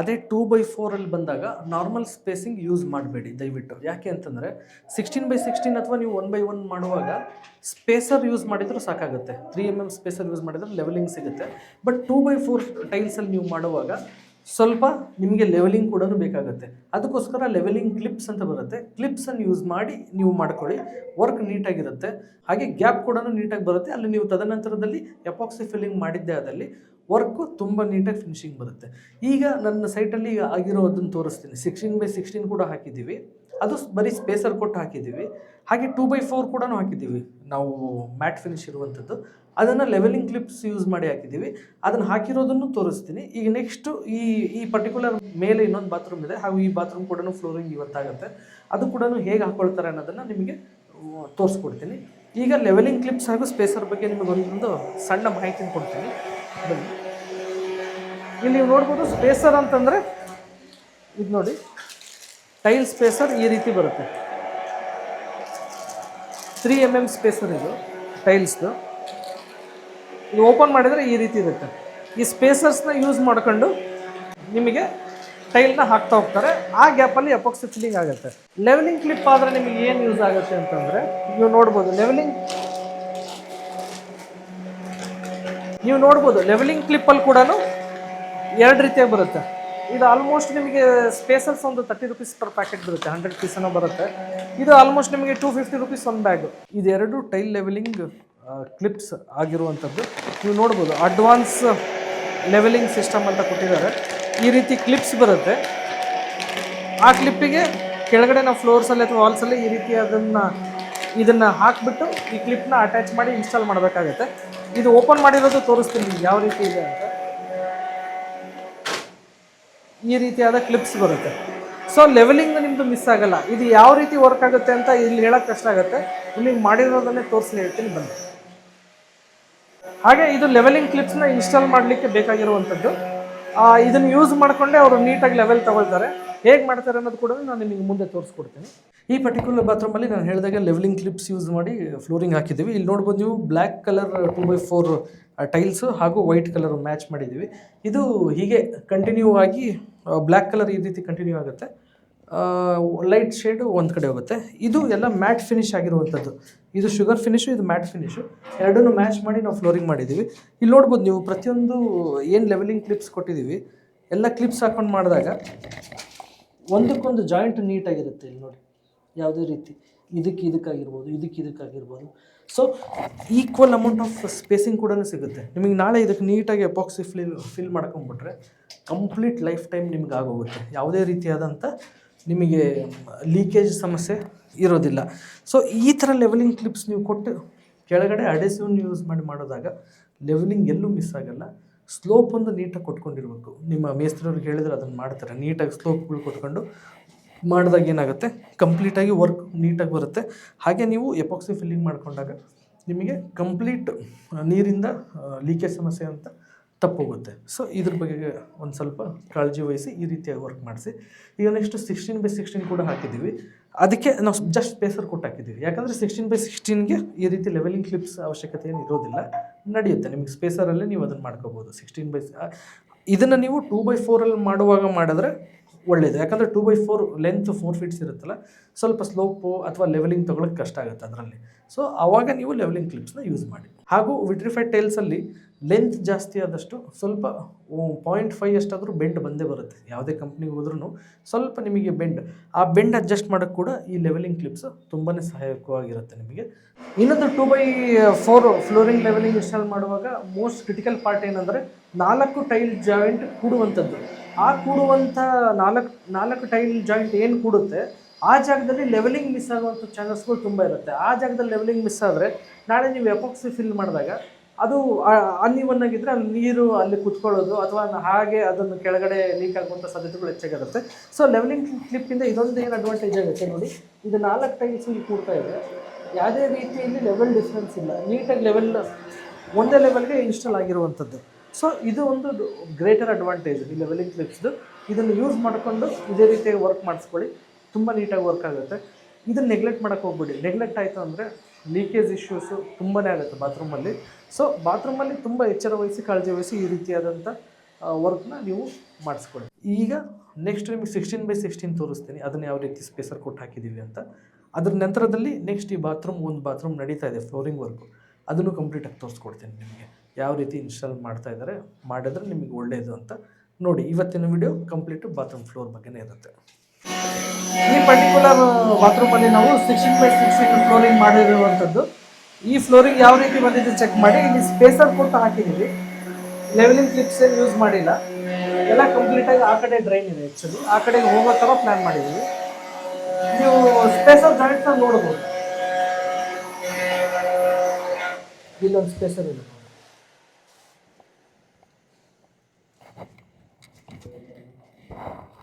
ಅದೇ ಟೂ ಬೈ ಫೋರಲ್ಲಿ ಬಂದಾಗ ನಾರ್ಮಲ್ ಸ್ಪೇಸಿಂಗ್ ಯೂಸ್ ಮಾಡಬೇಡಿ ದಯವಿಟ್ಟು. ಯಾಕೆ ಅಂತಂದರೆ ಸಿಕ್ಸ್ಟೀನ್ ಬೈ ಸಿಕ್ಸ್ಟೀನ್ ಅಥವಾ ನೀವು ಒನ್ ಬೈ ಒನ್ ಮಾಡುವಾಗ ಸ್ಪೇಸರ್ ಯೂಸ್ ಮಾಡಿದರೂ ಸಾಕಾಗುತ್ತೆ. Three M M spacer use ಮಾಡಿದ್ರೆ ಲೆವೆಲಿಂಗ್ ಸಿಗುತ್ತೆ. ಬಟ್ ಟೂ ಬೈ ಫೋರ್ ಟೈಲ್ಸಲ್ಲಿ ನೀವು ಮಾಡುವಾಗ ಸ್ವಲ್ಪ ನಿಮಗೆ ಲೆವೆಲಿಂಗ್ ಕೂಡ ಬೇಕಾಗುತ್ತೆ. ಅದಕ್ಕೋಸ್ಕರ ಲೆವೆಲಿಂಗ್ ಕ್ಲಿಪ್ಸ್ ಅಂತ ಬರುತ್ತೆ. ಕ್ಲಿಪ್ಸನ್ನು ಯೂಸ್ ಮಾಡಿ ನೀವು ಮಾಡ್ಕೊಳ್ಳಿ. ವರ್ಕ್ ನೀಟಾಗಿರುತ್ತೆ. ಹಾಗೆ ಗ್ಯಾಪ್ ಕೂಡ ನೀಟಾಗಿ ಬರುತ್ತೆ. ಅಲ್ಲಿ ನೀವು ತದನಂತರದಲ್ಲಿ ಎಪಾಕ್ಸಿ ಫಿಲ್ಲಿಂಗ್ ಮಾಡಿದ್ದೇ ಅದರಲ್ಲಿ ವರ್ಕು ತುಂಬ ನೀಟಾಗಿ ಫಿನಿಶಿಂಗ್ ಬರುತ್ತೆ. ಈಗ ನನ್ನ ಸೈಟಲ್ಲಿ ಆಗಿರೋದನ್ನು ತೋರಿಸ್ತೀನಿ. ಸಿಕ್ಸ್ಟೀನ್ ಬೈ ಸಿಕ್ಸ್ಟೀನ್ ಕೂಡ ಹಾಕಿದ್ದೀವಿ. ಅದು ಬರೀ ಸ್ಪೇಸರ್ ಕೊಟ್ಟು ಹಾಕಿದ್ದೀವಿ. ಹಾಗೆ ಟೂ ಬೈ ಫೋರ್ ಕೂಡ ಹಾಕಿದ್ದೀವಿ. ನಾವು ಮ್ಯಾಟ್ ಫಿನಿಶ್ ಇರುವಂಥದ್ದು. ಅದನ್ನು ಲೆವೆಲಿಂಗ್ ಕ್ಲಿಪ್ಸ್ ಯೂಸ್ ಮಾಡಿ ಹಾಕಿದ್ದೀವಿ. ಅದನ್ನು ಹಾಕಿರೋದನ್ನು ತೋರಿಸ್ತೀನಿ. ಈಗ ನೆಕ್ಸ್ಟು ಈ ಈ ಪರ್ಟಿಕ್ಯುಲರ್ ಮೇಲೆ ಇನ್ನೊಂದು ಬಾತ್ರೂಮ್ ಇದೆ. ಹಾಗೂ ಈ ಬಾತ್ರೂಮ್ ಕೂಡ ಫ್ಲೋರಿಂಗ್ ಇವತ್ತಾಗುತ್ತೆ ಅದು ಕೂಡ ಹೇಗೆ ಹಾಕ್ಕೊಳ್ತಾರೆ ಅನ್ನೋದನ್ನು ನಿಮಗೆ ತೋರಿಸ್ಕೊಡ್ತೀನಿ. ಈಗ ಲೆವೆಲಿಂಗ್ ಕ್ಲಿಪ್ಸ್ ಹಾಗೂ ಸ್ಪೇಸರ್ ಬಗ್ಗೆ ನಿಮಗೆ ಒಂದೊಂದು ಸಣ್ಣ ಮಾಹಿತಿ ಕೊಡ್ತೀನಿ. ಇಲ್ಲಿ ನೀವು ನೋಡ್ಬೋದು ಸ್ಪೇಸರ್ ಅಂತಂದರೆ, ಇದು ನೋಡಿ. ಟೈಲ್ ಸ್ಪೇಸರ್ ಈ ರೀತಿ ಬರುತ್ತೆ. ತ್ರೀ ಎಂ ಎಂ ಸ್ಪೇಸರ್ ಇದು, ಟೈಲ್ಸ್ದು. ಇದು ಓಪನ್ ಮಾಡಿದರೆ ಈ ರೀತಿ ಇರುತ್ತೆ. ಈ ಸ್ಪೇಸರ್ಸ್ನ ಯೂಸ್ ಮಾಡ್ಕೊಂಡು ನಿಮಗೆ ಟೈಲ್ನ ಹಾಕ್ತಾ ಹೋಗ್ತಾರೆ. ಆ ಗ್ಯಾಪಲ್ಲಿ ಎಪಾಕ್ಸಿ ಫಿಲ್ಲಿಂಗ್ ಆಗುತ್ತೆ. ಲೆವೆಲಿಂಗ್ ಕ್ಲಿಪ್ ಆದರೆ ನಿಮಗೆ ಏನು ಯೂಸ್ ಆಗುತ್ತೆ ಅಂತಂದರೆ, ನೀವು ನೋಡ್ಬೋದು ಲೆವೆಲಿಂಗ್ ನೀವು ನೋಡ್ಬೋದು ಲೆವೆಲಿಂಗ್ ಕ್ಲಿಪ್ಪಲ್ಲಿ ಕೂಡ ಎರಡು ರೀತಿಯಾಗಿ ಬರುತ್ತೆ. ಇದು ಆಲ್ಮೋಸ್ಟ್ ನಿಮಗೆ ಸ್ಪೇಸಸ್ ಒಂದು ತರ್ಟಿ ರುಪೀಸ್ ಪರ್ ಪ್ಯಾಕೆಟ್ ಬರುತ್ತೆ ಹಂಡ್ರೆಡ್ ಪೀಸನೋ ಬರುತ್ತೆ. ಇದು ಆಲ್ಮೋಸ್ಟ್ ನಿಮಗೆ ಟೂ ಫಿಫ್ಟಿ ರುಪೀಸ್ ಒಂದು ಬ್ಯಾಗು ಇದೆರಡು ಟೈಲ್ ಲೆವೆಲಿಂಗ್ ಕ್ಲಿಪ್ಸ್ ಆಗಿರುವಂಥದ್ದು. ನೀವು ನೋಡ್ಬೋದು ಅಡ್ವಾನ್ಸ್ ಲೆವೆಲಿಂಗ್ ಸಿಸ್ಟಮ್ ಅಂತ ಕೊಟ್ಟಿದ್ದಾರೆ. ಈ ರೀತಿ ಕ್ಲಿಪ್ಸ್ ಬರುತ್ತೆ. ಆ ಕ್ಲಿಪ್ಪಿಗೆ ಕೆಳಗಡೆ ನಾವು ಫ್ಲೋರ್ಸಲ್ಲಿ ಅಥವಾ ವಾಲ್ಸಲ್ಲಿ ಈ ರೀತಿ ಅದನ್ನು, ಇದನ್ನು ಹಾಕಿಬಿಟ್ಟು ಈ ಕ್ಲಿಪ್ನ ಅಟ್ಯಾಚ್ ಮಾಡಿ ಇನ್ಸ್ಟಾಲ್ ಮಾಡಬೇಕಾಗುತ್ತೆ. ಇದು ಓಪನ್ ಮಾಡಿರೋದು ತೋರಿಸ್ತೀನಿ ಯಾವ ರೀತಿ ಇದೆ ಅಂತ. ಈ ರೀತಿಯಾದ ಕ್ಲಿಪ್ಸ್ ಬರುತ್ತೆ. ಸೊ ಲೆವೆಲಿಂಗ್ ನಿಮ್ಮದು ಮಿಸ್ ಆಗಲ್ಲ. ಇದು ಯಾವ ರೀತಿ ವರ್ಕ್ ಆಗುತ್ತೆ ಅಂತ ಇಲ್ಲಿ ಹೇಳೋಕ್ಕೆ ಕಷ್ಟ ಆಗುತ್ತೆ. ಇಲ್ಲಿ ಮಾಡಿರೋದನ್ನೇ ತೋರಿಸಿ ಹೇಳ್ತೀನಿ, ಬನ್ನಿ. ಹಾಗೆ ಇದು ಲೆವೆಲಿಂಗ್ ಕ್ಲಿಪ್ಸ್ನ ಇನ್ಸ್ಟಾಲ್ ಮಾಡಲಿಕ್ಕೆ ಬೇಕಾಗಿರುವಂಥದ್ದು. ಇದನ್ನು ಯೂಸ್ ಮಾಡಿಕೊಂಡೇ ಅವರು ನೀಟಾಗಿ ಲೆವೆಲ್ ತಗೊಳ್ತಾರೆ. ಹೇಗೆ ಮಾಡ್ತಾರೆ ಅನ್ನೋದು ಕೂಡ ನಾನು ನಿಮಗೆ ಮುಂದೆ ತೋರಿಸ್ಕೊಡ್ತೀನಿ. ಈ ಪರ್ಟಿಕ್ಯುಲರ್ ಬಾತ್ರೂಮಲ್ಲಿ ನಾನು ಹೇಳಿದಾಗ ಲೆವೆಲಿಂಗ್ ಕ್ಲಿಪ್ಸ್ ಯೂಸ್ ಮಾಡಿ ಫ್ಲೋರಿಂಗ್ ಹಾಕಿದ್ದೀವಿ. ಇಲ್ಲಿ ನೋಡ್ಬೋದು ನೀವು black colour two by four tiles ಹಾಗೂ ವೈಟ್ ಕಲರ್ ಮ್ಯಾಚ್ ಮಾಡಿದ್ದೀವಿ. ಇದು ಹೀಗೆ ಕಂಟಿನ್ಯೂ ಆಗಿ ಬ್ಲ್ಯಾಕ್ ಕಲರ್ ಈ ರೀತಿ ಕಂಟಿನ್ಯೂ ಆಗುತ್ತೆ. ಲೈಟ್ ಶೇಡು ಒಂದು ಕಡೆ ಹೋಗುತ್ತೆ. ಇದು ಎಲ್ಲ ಮ್ಯಾಟ್ ಫಿನಿಶ್ ಆಗಿರುವಂಥದ್ದು. ಇದು ಶುಗರ್ ಫಿನಿಶು ಇದು ಮ್ಯಾಟ್ ಫಿನಿಶು ಎರಡನ್ನೂ ಮ್ಯಾಚ್ ಮಾಡಿ ನಾವು ಫ್ಲೋರಿಂಗ್ ಮಾಡಿದ್ದೀವಿ. ಇಲ್ಲಿ ನೋಡ್ಬೋದು ನೀವು ಪ್ರತಿಯೊಂದು ಏನು ಲೆವೆಲಿಂಗ್ ಕ್ಲಿಪ್ಸ್ ಕೊಟ್ಟಿದ್ದೀವಿ, ಎಲ್ಲ ಕ್ಲಿಪ್ಸ್ ಹಾಕ್ಕೊಂಡು ಮಾಡಿದಾಗ ಒಂದಕ್ಕೊಂದು ಜಾಯಿಂಟ್ ನೀಟಾಗಿರುತ್ತೆ ಇಲ್ಲಿ ನೋಡಿ. ಯಾವುದೇ ರೀತಿ. ಇದಕ್ಕೆ ಇದಕ್ಕಾಗಿರ್ಬೋದು ಇದಕ್ಕೆ ಇದಕ್ಕಾಗಿರ್ಬೋದು. So equal amount of spacing ಕೂಡ ಸಿಗುತ್ತೆ. ನಿಮಗೆ ನಾಳೆ ಇದಕ್ಕೆ ನೀಟಾಗಿ ಎಪಾಕ್ಸಿ ಫಿಲ್ ಫಿಲ್ ಮಾಡ್ಕೊಂಬಿಟ್ರೆ ಕಂಪ್ಲೀಟ್ ಲೈಫ್ ಟೈಮ್ ನಿಮ್ಗೆ ಆಗೋಗುತ್ತೆ. ಯಾವುದೇ ರೀತಿಯಾದಂಥ ನಿಮಗೆ ಲೀಕೇಜ್ ಸಮಸ್ಯೆ ಇರೋದಿಲ್ಲ. ಸೊ ಈ ಥರ ಲೆವೆಲಿಂಗ್ ಕ್ಲಿಪ್ಸ್ ನೀವು ಕೊಟ್ಟು ಕೆಳಗಡೆ ಅಡೆಸಿವ್ನ ಯೂಸ್ ಮಾಡಿ ಮಾಡೋದಾಗ ಲೆವೆಲಿಂಗ್ ಎಲ್ಲೂ ಮಿಸ್ ಆಗಲ್ಲ. ಸ್ಲೋಪ್ ಒಂದು ನೀಟಾಗಿ ಕೊಟ್ಕೊಂಡಿರ್ಬೇಕು. ನಿಮ್ಮ ಮೇಸ್ತ್ರಿಯವ್ರಿಗೆ ಹೇಳಿದ್ರೆ ಅದನ್ನು ಮಾಡ್ತಾರೆ. ನೀಟಾಗಿ ಸ್ಲೋಪ್ಗಳು ಕೊಟ್ಕೊಂಡು ಮಾಡಿದಾಗ ಏನಾಗುತ್ತೆ? ಕಂಪ್ಲೀಟಾಗಿ ವರ್ಕ್ ನೀಟಾಗಿ ಬರುತ್ತೆ. ಹಾಗೆ ನೀವು ಎಪಾಕ್ಸಿ ಫಿಲ್ಲಿಂಗ್ ಮಾಡಿಕೊಂಡಾಗ ನಿಮಗೆ ಕಂಪ್ಲೀಟ್ ನೀರಿಂದ ಲೀಕೇಜ್ ಸಮಸ್ಯೆ ಅಂತ ತಪ್ಪೋಗುತ್ತೆ. ಸೊ ಇದ್ರ ಬಗ್ಗೆ ಒಂದು ಸ್ವಲ್ಪ ಕಾಳಜಿ ವಹಿಸಿ ಈ ರೀತಿಯಾಗಿ ವರ್ಕ್ ಮಾಡಿಸಿ. ಈಗ ನೆಕ್ಸ್ಟ್ ಸಿಕ್ಸ್ಟೀನ್ ಬೈ ಸಿಕ್ಸ್ಟೀನ್ ಕೂಡ ಹಾಕಿದ್ದೀವಿ. ಅದಕ್ಕೆ ನಾವು ಜಸ್ಟ್ ಸ್ಪೇಸರ್ ಕೊಟ್ಟು ಹಾಕಿದ್ದೀವಿ. ಯಾಕಂದರೆ ಸಿಕ್ಸ್ಟೀನ್ ಬೈ ಸಿಕ್ಸ್ಟೀನ್ಗೆ ಈ ರೀತಿ ಲೆವೆಲಿಂಗ್ ಕ್ಲಿಪ್ಸ್ ಅವಶ್ಯಕತೆ ಏನು ಇರೋದಿಲ್ಲ. ನಡೆಯುತ್ತೆ. ನಿಮಗೆ ಸ್ಪೇಸರಲ್ಲೇ ನೀವು ಅದನ್ನು ಮಾಡ್ಕೋಬೋದು. ಸಿಕ್ಸ್ಟೀನ್ ಬೈ ಇದನ್ನು ನೀವು ಟೂ ಬೈ ಫೋರಲ್ಲಿ ಮಾಡುವಾಗ ಮಾಡಿದ್ರೆ ಒಳ್ಳೇದು. ಯಾಕಂದರೆ two by four length four feets ಇರುತ್ತಲ್ಲ, ಸ್ವಲ್ಪ ಸ್ಲೋಪು ಅಥವಾ ಲೆವೆಲಿಂಗ್ ತೊಗೊಳಕ್ಕೆ ಕಷ್ಟ ಆಗುತ್ತೆ ಅದರಲ್ಲಿ. ಸೊ ಆವಾಗ ನೀವು ಲೆವೆಲಿಂಗ್ ಕ್ಲಿಪ್ಸ್ನ ಯೂಸ್ ಮಾಡಿ. ಹಾಗೂ ವಿಟ್ರಿಫೈಡ್ ಟೈಲ್ಸಲ್ಲಿ ಲೆಂತ್ ಜಾಸ್ತಿ ಆದಷ್ಟು ಸ್ವಲ್ಪ ಪಾಯಿಂಟ್ ಫೈವ್ ಅಷ್ಟಾದರೂ ಬೆಂಡ್ ಬಂದೇ ಬರುತ್ತೆ. ಯಾವುದೇ ಕಂಪ್ನಿಗೆ ಹೋದ್ರೂ ಸ್ವಲ್ಪ ನಿಮಗೆ ಬೆಂಡ್ ಆ ಬೆಂಡ್ ಅಡ್ಜಸ್ಟ್ ಮಾಡೋಕ್ಕೆ ಕೂಡ ಈ ಲೆವೆಲಿಂಗ್ ಕ್ಲಿಪ್ಸ್ ತುಂಬಾ ಸಹಾಯಕವಾಗಿರುತ್ತೆ ನಿಮಗೆ. ಇನ್ನೊಂದು two by four flooring levelling install ಮಾಡುವಾಗ ಮೋಸ್ಟ್ ಕ್ರಿಟಿಕಲ್ ಪಾರ್ಟ್ ಏನಂದರೆ ನಾಲ್ಕು ಟೈಲ್ ಜಾಯಿಂಟ್ ಕೂಡುವಂಥದ್ದು. ಆ ಕೂಡುವಂಥ ನಾಲ್ಕು ನಾಲ್ಕು ಟೈಲ್ ಜಾಯಿಂಟ್ ಏನು ಕೂಡುತ್ತೆ, ಆ ಜಾಗದಲ್ಲಿ ಲೆವೆಲಿಂಗ್ ಮಿಸ್ ಆಗುವಂಥ ಚಾನ್ಸಸ್ಗಳು ತುಂಬ ಇರುತ್ತೆ. ಆ ಜಾಗದಲ್ಲಿ ಲೆವೆಲಿಂಗ್ ಮಿಸ್ ಆದರೆ ನಾಳೆ ನೀವು ಎಪಾಕ್ಸಿ ಫಿಲ್ ಮಾಡಿದಾಗ ಅದು ಅಲ್ಲಿ ಆಗಿದ್ರೆ ಅಲ್ಲಿ ನೀರು ಅಲ್ಲಿ ಕುತ್ಕೊಳ್ಳೋದು ಅಥವಾ ಹಾಗೆ ಅದನ್ನು ಕೆಳಗಡೆ ಲೀಕ್ ಆಗುವಂಥ ಸಾಧ್ಯತೆಗಳು ಹೆಚ್ಚಾಗಿರುತ್ತೆ. ಸೊ ಲೆವೆಲಿಂಗ್ ಕ್ಲಿಪ್ಪಿಂದ ಇದೊಂದು ಏನು ಅಡ್ವಾಂಟೇಜ್ ಆಗುತ್ತೆ ನೋಡಿ. ಇದು ನಾಲ್ಕು ಟೈಲ್ಸ್ ಇಲ್ಲಿ ಕೂಡ್ತಾ ಇದೆ. ಯಾವುದೇ ರೀತಿಯಲ್ಲಿ ಲೆವೆಲ್ ಡಿಫ್ರೆನ್ಸ್ ಇಲ್ಲ. ನೀಟಾಗಿ ಲೆವೆಲ್ ಒಂದೇ ಲೆವೆಲ್ಗೆ ಇನ್ಸ್ಟಾಲ್ ಆಗಿರುವಂಥದ್ದು. ಸೊ ಇದು ಒಂದು ಗ್ರೇಟರ್ ಅಡ್ವಾಂಟೇಜ್ ಈ ಲೆವೆಲಿಂಗ್ ಕ್ಲಿಪ್ಸ್ದು ಇದನ್ನು ಯೂಸ್ ಮಾಡಿಕೊಂಡು ಇದೇ ರೀತಿಯಾಗಿ ವರ್ಕ್ ಮಾಡಿಸ್ಕೊಳ್ಳಿ. ತುಂಬ ನೀಟಾಗಿ ವರ್ಕ್ ಆಗುತ್ತೆ. ಇದನ್ನು ನೆಗ್ಲೆಕ್ಟ್ ಮಾಡೋಕ್ಕೆ ಹೋಗ್ಬಿಡಿ. ನೆಗ್ಲೆಕ್ಟ್ ಆಯಿತು ಅಂದರೆ ಲೀಕೇಜ್ ಇಶ್ಯೂಸು ತುಂಬಾ ಆಗುತ್ತೆ ಬಾತ್ರೂಮಲ್ಲಿ ಸೊ ಬಾತ್ರೂಮಲ್ಲಿ ತುಂಬ ಎಚ್ಚರ ವಹಿಸಿ ಕಾಳಜಿ ವಹಿಸಿ ಈ ರೀತಿಯಾದಂಥ ವರ್ಕ್ನ ನೀವು ಮಾಡಿಸ್ಕೊಳ್ಳಿ. ಈಗ ನೆಕ್ಸ್ಟ್ ನಿಮಗೆ ಸಿಕ್ಸ್ಟೀನ್ ಬೈ ಸಿಕ್ಸ್ಟೀನ್ ತೋರಿಸ್ತೀನಿ. ಅದನ್ನು ಯಾವ ರೀತಿ ಸ್ಪೇಸರ್ ಕೊಟ್ಟು ಹಾಕಿದ್ದೀವಿ ಅಂತ. ಅದ್ರ ನಂತರದಲ್ಲಿ ನೆಕ್ಸ್ಟ್ ಈ ಬಾತ್ರೂಮ್ ಒಂದು ಬಾತ್ರೂಮ್ ನಡೀತಾ ಇದೆ ಫ್ಲೋರಿಂಗ್ ವರ್ಕು ಅದನ್ನು ಕಂಪ್ಲೀಟಾಗಿ ತೋರಿಸ್ಕೊಡ್ತೀನಿ ನಿಮಗೆ. ಯಾವ ರೀತಿ ಇನ್ಸ್ಟಾಲ್ ಮಾಡ್ತಾ ಇದ್ದಾರೆ ಮಾಡಿದ್ರೆ ನಿಮಗೆ ಒಳ್ಳೆಯದು ಅಂತ ನೋಡಿ. ಇವತ್ತಿನ ವಿಡಿಯೋ ಕಂಪ್ಲೀಟು ಬಾತ್ರೂಮ್ ಫ್ಲೋರ್ ಬಗ್ಗೆನೇ ಇರುತ್ತೆ. ಈ ಪರ್ಟಿಕ್ಯುಲರ್ ಬಾತ್ರೂಮಲ್ಲಿ ನಾವು ಸಿಕ್ಸ್ಟೀನ್ ಬೈ ಸಿಕ್ಸ್ಟೀನ್ ಫ್ಲೋರಿಂಗ್ ಮಾಡಿರುವಂಥದ್ದು. ಈ ಫ್ಲೋರಿಂಗ್ ಯಾವ ರೀತಿ ಬಂದಿದೆ ಚೆಕ್ ಮಾಡಿ. ಇಲ್ಲಿ ಸ್ಪೇಸರ್ ಕೊಟ್ಟು ಹಾಕಿದ್ದೀವಿ. ಲೆವೆಲಿಂಗ್ ಕ್ಲಿಪ್ಸ್ ಏನು ಯೂಸ್ ಮಾಡಿಲ್ಲ. ಎಲ್ಲ ಕಂಪ್ಲೀಟಾಗಿ ಆ ಕಡೆ ಡ್ರೈನ್ ಇದೆ ಆ್ಯಕ್ಚುಲಿ ಆ ಕಡೆಗೆ ಹೋಗೋ ಥರ ಪ್ಲ್ಯಾನ್ ಮಾಡಿದ್ದೀವಿ. ನೀವು ಸ್ಪೇಸರ್ ಜಾಯಿಂಟ್ನ ನೋಡ್ಬೋದು. ಇಲ್ಲೊಂದು ಸ್ಪೇಸರ್ ಇದೆ.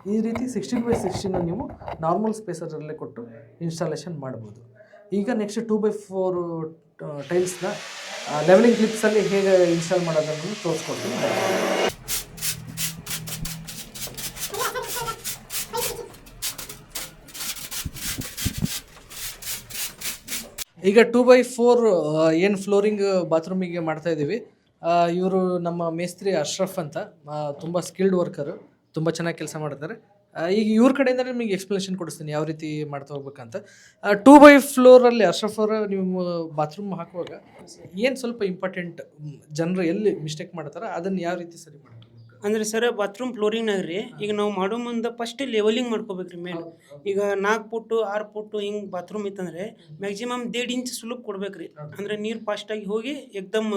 ಈ ರೀತಿ ಸಿಕ್ಸ್ಟೀನ್ ಬೈ ಸಿಕ್ಸ್ಟೀನ ನೀವು ನಾರ್ಮಲ್ ಸ್ಪೇಸರಲ್ಲೇ ಕೊಟ್ಟು ಇನ್ಸ್ಟಾಲೇಷನ್ ಮಾಡ್ಬೋದು. ಈಗ ನೆಕ್ಸ್ಟ್ ಟೂ ಬೈ ಫೋರ್ ಟೈಲ್ಸ್ನ ಲೆವೆಲಿಂಗ್ ಕ್ಲಿಪ್ಸಲ್ಲಿ ಹೇಗೆ ಇನ್ಸ್ಟಾಲ್ ಮಾಡೋದನ್ನು ತೋರಿಸ್ಕೊಡ್ತೀನಿ. ಈಗ ಟೂ ಬೈ ಫೋರ್ ಏನು ಫ್ಲೋರಿಂಗ್ ಬಾತ್ರೂಮಿಗೆ ಮಾಡ್ತಾ ಇದ್ದೀವಿ ಇವರು ನಮ್ಮ ಮೇಸ್ತ್ರಿ ಅಶ್ರಫ್ ಅಂತ ತುಂಬ ಸ್ಕಿಲ್ಡ್ ವರ್ಕರು ತುಂಬ ಚೆನ್ನಾಗಿ ಕೆಲಸ ಮಾಡ್ತಾರೆ. ಈಗ ಇವ್ರ ಕಡೆಯಿಂದ ನಿಮಗೆ ಎಕ್ಸ್ಪ್ಲನೇಷನ್ ಕೊಡಿಸ್ತೀನಿ ಯಾವ ರೀತಿ ಮಾಡ್ತಾ ಹೋಗ್ಬೇಕಂತ. ಟೂ ಬೈ ಫ್ಲೋರಲ್ಲಿ ಅಶ್ರಫ್ ಅವರ ನೀವು ಬಾತ್ರೂಮ್ ಹಾಕುವಾಗ ಏನು ಸ್ವಲ್ಪ ಇಂಪಾರ್ಟೆಂಟ್ ಜನರು ಎಲ್ಲಿ ಮಿಸ್ಟೇಕ್ ಮಾಡ್ತಾರೆ, ಅದನ್ನು ಯಾವ ರೀತಿ ಸರಿ ಮಾಡ್ಬೇಕು ಅಂದ್ರೆ ಸರ್ ಬಾತ್ರೂಮ್ ಫ್ಲೋರಿಂಗ್ನಾಗ ರೀ ಈಗ ನಾವು ಮಾಡೋ ಮುಂದೆ ಫಸ್ಟ್ ಲೆವೆಲಿಂಗ್ ಮಾಡ್ಕೋಬೇಕ್ರಿ ಮೇಲೆ. ಈಗ ನಾಲ್ಕು ಫುಟ್ಟು ಆರು ಫುಟ್ಟು ಹಿಂಗೆ ಬಾತ್ರೂಮ್ ಇತ್ತಂದ್ರೆ ಮ್ಯಾಕ್ಸಿಮಮ್ ದೇಡ್ ಇಂಚ್ ಸುಲಭ ಕೊಡ್ಬೇಕು ರೀ ಅಂದ್ರೆ ನೀರು ಫಾಸ್ಟಾಗಿ ಹೋಗಿ ಎಕ್ದಮ್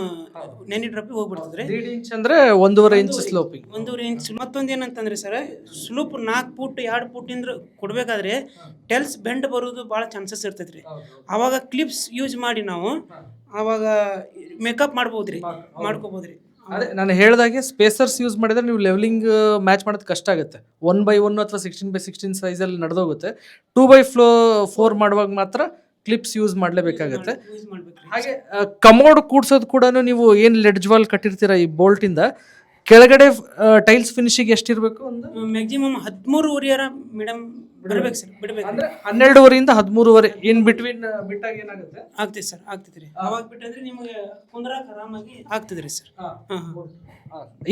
ನೆನೆ ಡ್ರಪ್ಪಿಗೆ ಹೋಗ್ಬಿಡ್ತದ್ರಿ. ಇಂಚ್ ಅಂದ್ರೆ ಒಂದೂವರೆ ಇಂಚ್ ಸ್ಲೋಪಿಂಗ್ ಒಂದೂವರೆ ಇಂಚ್ ಮತ್ತೊಂದು ಏನಂತಂದ್ರೆ ಸರ್ ಸ್ಲೂಪ್ ನಾಲ್ಕು ಫುಟ್ ಎರಡು ಫುಟ್ ಇಂದ್ರ ಕೊಡ್ಬೇಕಾದ್ರೆ ಟೆಲ್ಸ್ ಬೆಂಡ್ ಬರೋದು ಭಾಳ ಚಾನ್ಸಸ್ ಇರ್ತೈತ್ರಿ. ಅವಾಗ ಕ್ಲಿಪ್ಸ್ ಯೂಸ್ ಮಾಡಿ ನಾವು ಅವಾಗ ಮೇಕಪ್ ಮಾಡ್ಬೋದ್ರಿ ಮಾಡ್ಕೋಬೋದ್ರಿ. ಅದೇ ನಾನು ಹೇಳ್ದಾಗೆ ಸ್ಪೇಸರ್ಸ್ ಯೂಸ್ ಮಾಡಿದ್ರೆ ನೀವು ಲೆವೆಲಿಂಗ್ ಮ್ಯಾಚ್ ಮಾಡೋದು ಕಷ್ಟ ಆಗುತ್ತೆ. ಒನ್ ಬೈ ಒನ್ ಅಥವಾ ಸಿಕ್ಸ್ಟೀನ್ ಬೈ ಸಿಕ್ಸ್ಟೀನ್ ಸೈಜಲ್ಲಿ ನಡೆದೋಗುತ್ತೆ. ಟೂ ಬೈ ಫ್ಲೋ ಫೋರ್ ಮಾಡುವಾಗ ಮಾತ್ರ ಕ್ಲಿಪ್ಸ್ ಯೂಸ್ ಮಾಡಲೇಬೇಕಾಗತ್ತೆ. ಹಾಗೆ ಕಮೋಡ್ ಕೂಡ್ಸೋದು ಕೂಡ ನೀವು ಏನು ಲೆಡ್ಜ್ ವಾಲ್ ಕಟ್ಟಿರ್ತೀರ ಈ ಬೋಲ್ಟಿಂದ ಕೆಳಗಡೆ ಟೈಲ್ಸ್ ಫಿನಿಶಿಂಗ್ ಎಷ್ಟಿರಬೇಕು ಒಂದು? ಮ್ಯಾಕ್ಸಿಮಮ್ ಹದಿಮೂರುವರೆಯರ ಮೇಡಮ್ ಬಿಡಬೇಕು ಸರ್ ಬಿಡಬೇಕು. ಅಂದ್ರೆ ಹನ್ನೆರಡುವರೆಯಿಂದ ಹದಿಮೂರುವರೆ ಇನ್ ಬಿಟ್ವೀನ್ ಬಿಟ್ಟಾಗ ಏನಾಗುತ್ತೆ? ಆಗ್ತೈತೆ ಸರ್ ಆಗ್ತೈತ್ರಿ ಅವಾಗ ಬಿಟ್ಟಂದ್ರೆ ನಿಮಗೆ ಕುಂದ್ರಾಕ ಆರಾಮಾಗಿ ರೀ ಸರ್.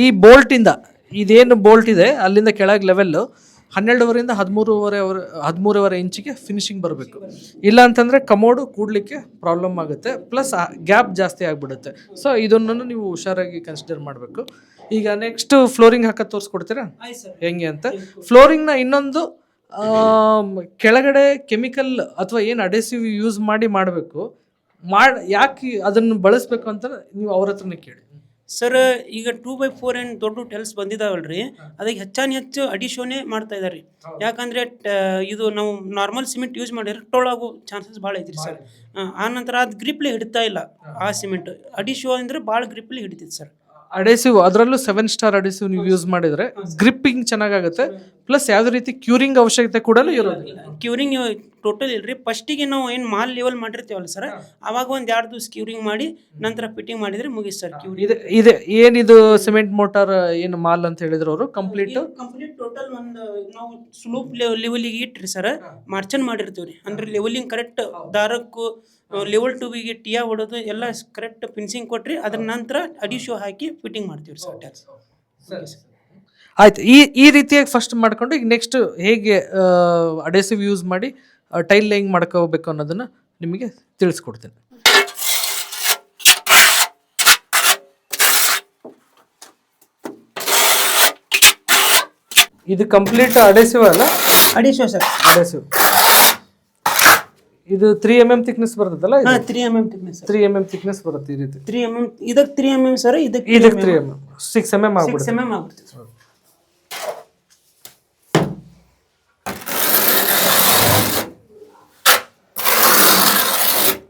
ಈ ಬೋಲ್ಟಿಂದ ಇದೇನು ಬೋಲ್ಟ್ ಇದೆ ಅಲ್ಲಿಂದ ಕೆಳಗೆ ಲೆವೆಲ್ಲು ಹನ್ನೆರಡುವರೆಯಿಂದ ಹದಿಮೂರುವರೆ ಹದಿಮೂರುವರೆ ಇಂಚಿಗೆ ಫಿನಿಶಿಂಗ್ ಬರಬೇಕು. ಇಲ್ಲ ಅಂತಂದರೆ ಕಮೋಡು ಕೂಡಲಿಕ್ಕೆ ಪ್ರಾಬ್ಲಮ್ ಆಗುತ್ತೆ ಪ್ಲಸ್ ಗ್ಯಾಪ್ ಜಾಸ್ತಿ ಆಗಿಬಿಡುತ್ತೆ. ಸೊ ಇದನ್ನು ನೀವು ಹುಷಾರಾಗಿ ಕನ್ಸಿಡರ್ ಮಾಡಬೇಕು. ಈಗ ನೆಕ್ಸ್ಟ್ ಫ್ಲೋರಿಂಗ್ ಹಾಕೋದು ತೋರಿಸ್ಕೊಡ್ತೀರಾ? ಹೆಂಗೆ ಅಂತ? ಫ್ಲೋರಿಂಗ್ನ ಇನ್ನೊಂದು ಕೆಳಗಡೆ ಕೆಮಿಕಲ್ ಅಥವಾ ಏನು ಅಡೆಸಿವ್ ಯೂಸ್ ಮಾಡಿ ಮಾಡಬೇಕು. ಮಾಡಿ ಯಾಕೆ ಅದನ್ನು ಬಳಸಬೇಕು ಅಂತ ನೀವು ಅವ್ರ ಹತ್ರನೇ ಕೇಳಿ. ಸರ್ ಈಗ ಟೂ ಬೈ ಫೋರ್ ಏನು ದೊಡ್ಡ ಟೆಲ್ಸ್ ಬಂದಿದಾವಲ್ರಿ. ಅದಕ್ಕೆ ಹೆಚ್ಚಾನ ಹೆಚ್ಚು ಅಡಿಷೋನೇ ಮಾಡ್ತಾ ಇದಾರೆ ಯಾಕಂದ್ರೆ ಟ- ಇದು ನಾವು ನಾರ್ಮಲ್ ಸಿಮೆಂಟ್ ಯೂಸ್ ಮಾಡಿದ್ರೆ ಟೋಳಾಗೋ ಚಾನ್ಸಸ್ ಭಾಳ ಐತ್ರಿ ಸರ್ ಆ ನಂತರ ಅದು ಗ್ರಿಪ್ಲಿ ಹಿಡಿತಾ ಇಲ್ಲ ಆ ಸಿಮೆಂಟ್ ಅಡಿಶೋ ಅಂದ್ರೆ ಭಾಳ ಗ್ರಿಪ್ಲಿ ಹಿಡಿತೈತಿ ಸರ್ ಅಡೆಸಿವ್ ಅದರಲ್ಲೂ ಸೆವೆನ್ ಸ್ಟಾರ್ ಅಡೆಸಿವ್ ನೀವು ಯೂಸ್ ಮಾಡಿದ್ರೆ ಗ್ರಿಪ್ಪಿಂಗ್ ಚೆನ್ನಾಗಾಗುತ್ತೆ. ಪ್ಲಸ್ ಯಾವುದೇ ರೀತಿ ಕ್ಯೂರಿಂಗ್ ಅವಶ್ಯಕತೆ ಕೂಡ ಇರೋದಿಲ್ಲ. ಕ್ಯೂರಿಂಗ್ ಟೋಟಲ್ ಇಲ್ರಿ. ಫಸ್ಟಿಗೆ ನಾವು ಏನು ಮಾಲ್ ಲೆವೆಲ್ ಮಾಡಿರ್ತೀವಲ್ಲ ಸರ್ ಅವಾಗ ಒಂದು ಎರಡು ದಿವಸ ಕ್ಯೂರಿಂಗ್ ಮಾಡಿ ನಂತರ ಫಿಟ್ಟಿಂಗ್ ಮಾಡಿದ್ರೆ ಮುಗಿಸ್ ಸರ್ ಕ್ಯೂರಿಂಗ್ ಇದೆ ಇದೆ ಏನಿದು ಸಿಮೆಂಟ್ ಮೋಟಾರ್ ಏನು ಮಾಲ್ ಅಂತ ಹೇಳಿದ್ರು ಅವರು? ಕಂಪ್ಲೀಟ್ ಕಂಪ್ಲೀಟ್ ಟೋಟಲ್ ಒಂದು ನಾವು ಸ್ಲೂಪ್ ಲೆವೆಲಿಗೆ ಇಟ್ರಿ ಸರ್ ಮಾರ್ಚನ್ ಮಾಡಿರ್ತೀವಿ ರೀ ಅಂದ್ರೆ ಲೆವೆಲಿಂಗ್ ಕರೆಕ್ಟ್ ದಾರಕ್ಕೂ ಲೆವೆಲ್ ಟೂಬಿಗೆ ಟಿಯಾ ಹೊಡೋದು ಎಲ್ಲ ಕರೆಕ್ಟ್ ಫಿನಿಶಿಂಗ್ ಕೊಟ್ರಿ ಅದ್ರ ನಂತರ ಅಡಿಶೋ ಹಾಕಿ ಫಿಟ್ಟಿಂಗ್ ಮಾಡ್ತೀವಿ ಸರ್. ಟ್ಯಾಕ್ಸ್ ಆಯ್ತು. ಈ ಈ ರೀತಿಯಾಗಿ ಫಸ್ಟ್ ಮಾಡ್ಕೊಂಡು ಈಗ ನೆಕ್ಸ್ಟ್ ಹೇಗೆ ಅಡೆಸಿವ್ ಯೂಸ್ ಮಾಡಿ ಟೈಲ್ ಹೆಂಗೆ ಮಾಡ್ಕೋಬೇಕು ಅನ್ನೋದನ್ನ ನಿಮಗೆ ತಿಳಿಸ್ಕೊಡ್ತೀನಿ. ಇದು ಕಂಪ್ಲೀಟ್ ಅಡೆಸಿವ್ ಅಲ್ಲ? Adhesive sir. ಅಡೆಸಿವ್. ಇದು ತ್ರೀ ಎಂ ಎಂ ಥಿಕ್ನೆಸ್ ಬರ್ತದಲ್ಲ ಹಾಂ three M M thickness three M M thickness ಬರುತ್ತೆ ಈ ರೀತಿ. ತ್ರೀ ಎಂ ಎಂ ಇದಕ್ಕೆ ತ್ರೀ ಎಂ ಎಂ ಸರ್ ಇದಕ್ಕೆ ಇದಕ್ಕೆ three M M six M M six ಆಗ್ಬಿಡುತ್ತೆ. ಎಂ ಎಂ ಆಗುತ್ತೆ